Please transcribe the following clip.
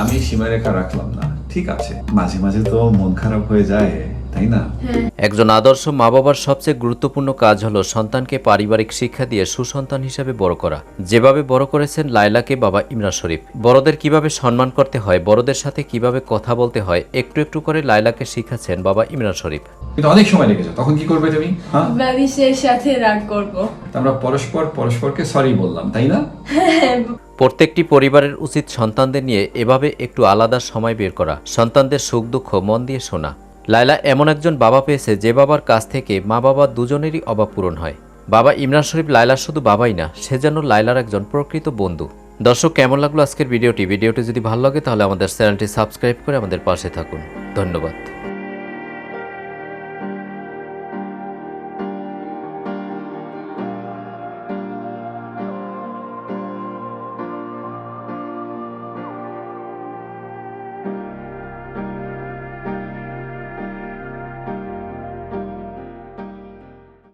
আমি সীমারেখা রাখলাম না। ঠিক আছে। মাঝে মাঝে তো মন খারাপ হয়ে যায় তাই না? একজন আদর্শ মা বাবার সবচেয়ে গুরুত্বপূর্ণ কাজ হলো সন্তানকে পারিবারিক শিক্ষা দিয়ে সুসন্তান হিসেবে বড় করা। যেভাবে বড় করেছেন লাইলাকে বাবা ইমরান শরীফ। বড়দের কীভাবে সম্মান করতে হয় বড়দের সাথে কীভাবে কথা বলতে হয় একটু একটু করে লাইলাকে শিখাচ্ছেন বাবা ইমরান শরীফ। কিন্তু অনেক সময় লেগেছে। তখন কি করবে তুমি? হ্যাঁ? বালিশের সাথে রাগ করব। আমরা পরস্পর পরস্পরকে সরি বললাম তাই না? প্রত্যেকটি পরিবারের উচিত সন্তানদের নিয়ে এভাবে একটু আলাদা সময় বের করা সন্তানদের সুখ দুঃখ মন দিয়ে শোনা। লায়লা এমন একজন বাবা পেয়েছে যে বাবার কাছ থেকে মা বাবা দুজনেরই অভাব পূরণ হয়। বাবা ইমরান শরীফ লায়লার শুধু বাবাই না সে যেন লায়লার একজন প্রকৃত বন্ধু। দর্শক কেমন লাগল আজকের ভিডিওটি? ভিডিওটি যদি ভালো লাগে তাহলে আমাদের চ্যানেলটি সাবস্ক্রাইব করে আমাদের পাশে থাকুন। ধন্যবাদ।